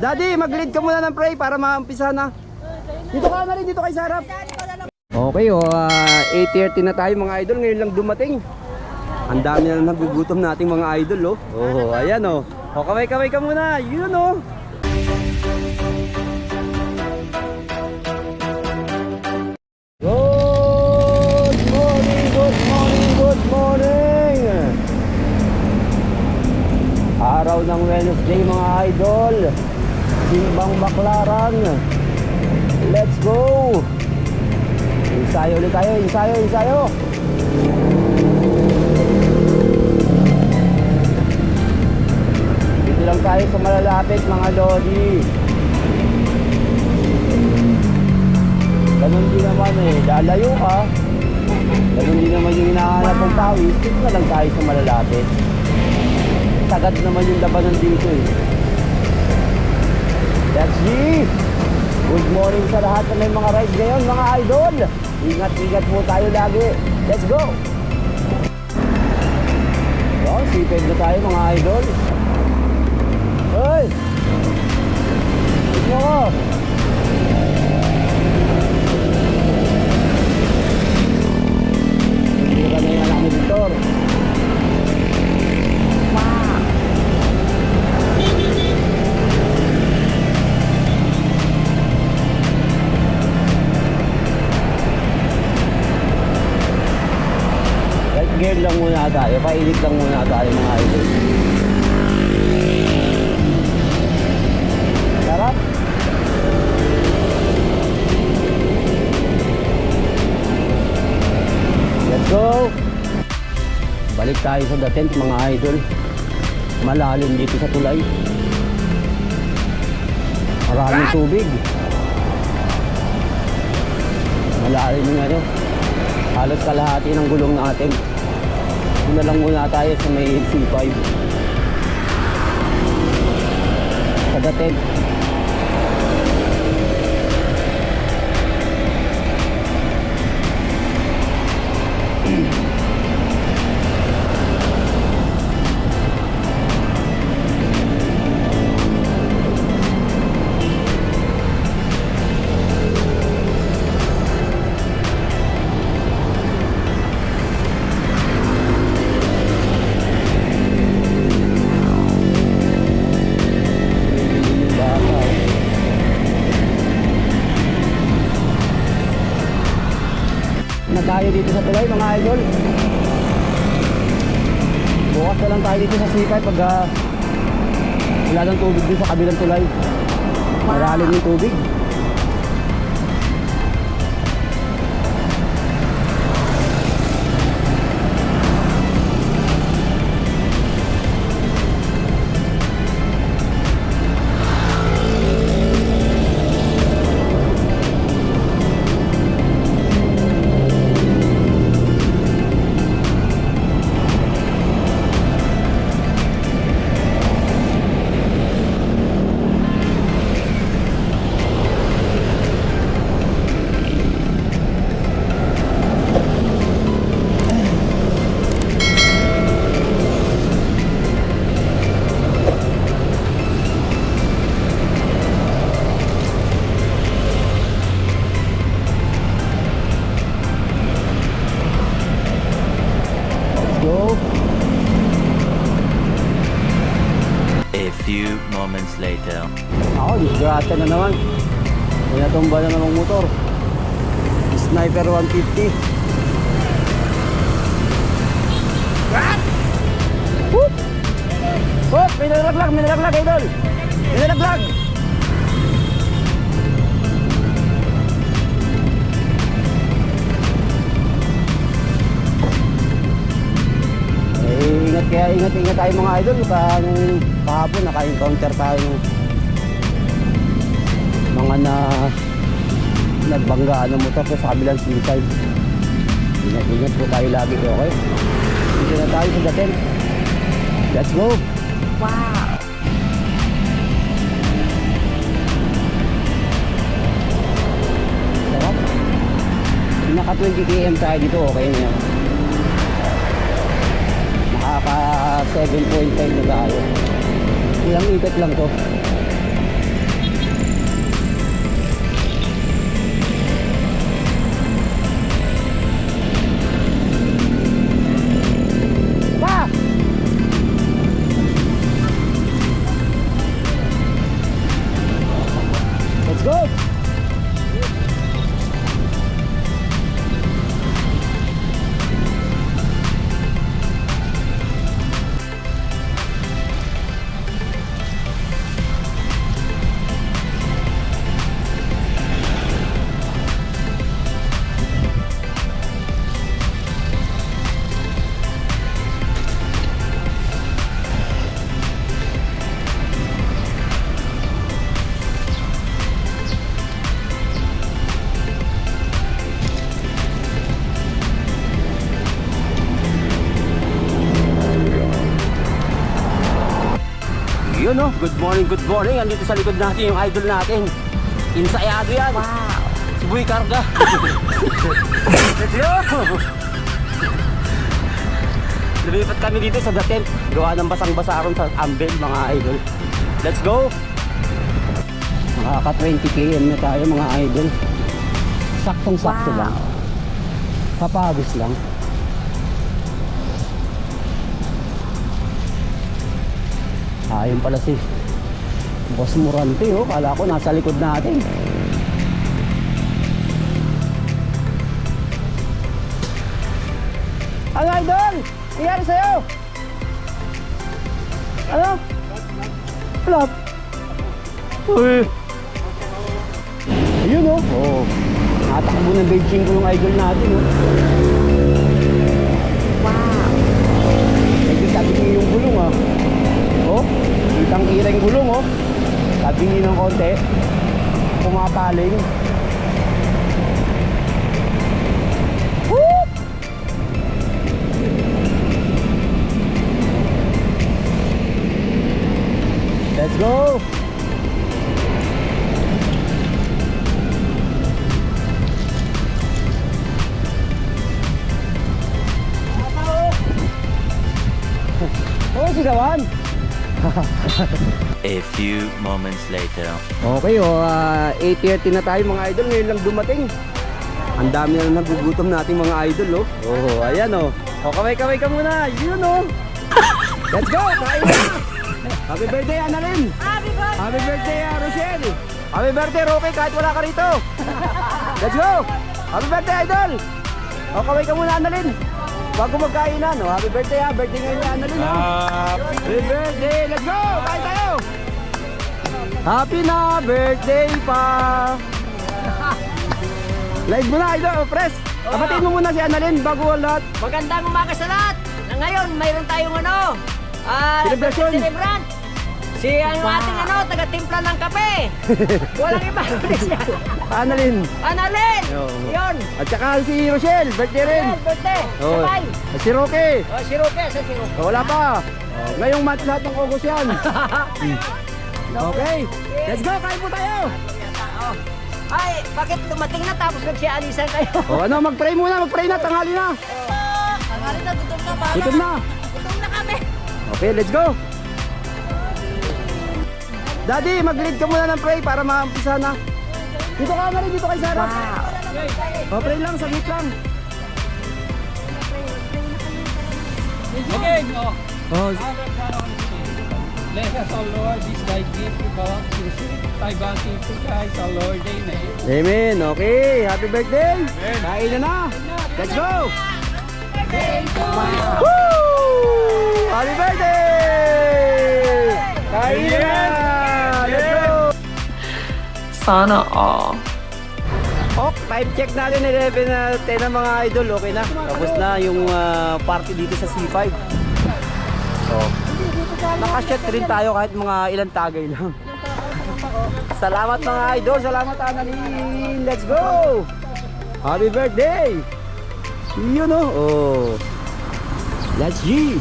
Daddy, mag-lead ka muna ng pray para maumpisa na. Dito ka na rin, dito kay Sarap. Okay, oh, ah, 8.30 na tayo mga idol. Ngayon lang dumating. Ang dami na nagugutom nating mga idol, oh. Oh, ayan, oh. O, kamay-kamay ka muna. Yun, oh. Good morning, good morning, good morning. Araw ng Wednesday mga idol. Simbang Baklaran. Let's go. Ensayo ulit tayo, ensayo, ensayo. Dito lang tayo sa malalapit mga lodi. Ganun din naman eh, lalayo ka. Ganun din naman yung hinahanap ng pawis. Dito na lang tayo sa malalapit. Sagad naman yung labanan dito eh. That's G! Good morning sa lahat na may mga ride ngayon mga idol. Ingat-ingat po tayo lagi. Let's go! Well, sipid na tayo mga idol. Hoy! Gear lang muna tayo. Painit lang muna tayo mga idol. Sarap. Let's go. Balik tayo sa the tent mga idol. Malalim dito sa tulay. Maraming tubig. Malalim yung ano. Halos kalahati ng gulong natin. Doon na lang muna tayo sa may C5. Sa the na tayo dito sa tulay mga idol. Bukas na lang tayo dito sa sikay pag ah, wala ng tubig din sa kabilang tulay. Malalim yung tubig May natumba na namang motor. Sniper 150. Whoop! Whoop! May nalaglag, may nalaglag, idol! May nalaglag! Eh, ingat kaya ingat ingat tayo mga idol pang kahapon naka-encounter tayo ng mga na nagbanggaan ng motor ko sa kabilang side ingat ingat po tayo lagi okay? Dito na tayo sa dating. Let's go! Wow! Sarap. Naka 20 km tayo dito okay na yan. Nakaka 7.5 na tayo. Ilang ikot lang to 走 Yun oh, good morning, good morning. Andito sa likod natin yung idol natin. Insayado yan. Wow. Si Boy Karga. Let's go! Lumipat kami dito sa The Tent. Gawa ng basang-basa ron sa Ambel, mga idol. Let's go! Makaka 20 km na tayo mga idol. Saktong-sakto lang. Papagos lang. Ayun pala si Boss Morante oh. Kala ko nasa likod natin. Ano idol? Nangyari sa'yo? Ano? Flop. Uy. Ayun oh. Oh. Natakbo ng Beijing ko yung idol natin oh. Wow. Niyo yung gulong ah. Oh. Kitang yung gulong oh. Sabi ng konti. Pumapaling. Let's go! A few moments later. Okay, oh, ah, 8.30 na tayo mga idol. Ngayon lang dumating. Ang dami na nagugutom nating mga idol, oh. Oh, ayan, oh. Oh, kaway-kaway ka muna. Yun, oh. Let's go! Kain na! Happy birthday, Annalyn! Happy birthday! Happy birthday, ah, Rochelle! Happy birthday, Roque, kahit wala ka rito! Let's go! Happy birthday, idol! O, kaway ka muna, Annalyn! Bago magkainan, oh. Happy birthday, ha! Birthday ngayon ni Annalyn, oh. Happy birthday! Let's go! Kain tayo! Happy na birthday pa! Live mo na, idol! Oh, press! Kapatiin mo muna si Annalyn bago ang lahat. Magandang umaga sa lahat! Na ngayon, mayroon tayong ano, ah, Celebration. celebrant. Si ang ating ano, taga-timpla ng kape. Walang iba kundi siya. Annalyn. Annalyn! Oo. Yun. At saka si Rochelle, birthday rin. Ayan, birthday. Oh. Sabay. At si Roque. Oh, si Roque, sa si Roque. Oh, wala pa. Oh, ngayong month lahat ng August yan. okay. Let's go, kain po tayo. Ay, bakit dumating na tapos nagsialisan kayo? Oh, ano, mag-pray muna, mag-pray na, tanghali na. Tangali na, gutom na ba? Gutom na. Gutom na kami. Okay, let's go. Daddy, mag-lead ka muna ng pray para maumpisa na. Dito ka na rin, dito kay Sarah. Wow. Oh, pray lang, saglit lang. Okay, no. Oh, Bless us, O Lord, this thy gift belong to. Thy bounty to Christ, our Lord. Amen. Amen. Okay, happy birthday. Kain na na. Let's go. Woo! Happy birthday! Kain na! Sana all. Ok, time check natin 11 na 10 na mga idol. Okay na. Tapos na yung ah, party dito sa C5. So, nakashot rin tayo kahit mga ilang tagay lang. Salamat mga idol. Salamat Annalyn. Let's go! Happy birthday! Yun oh. oh. Let's G.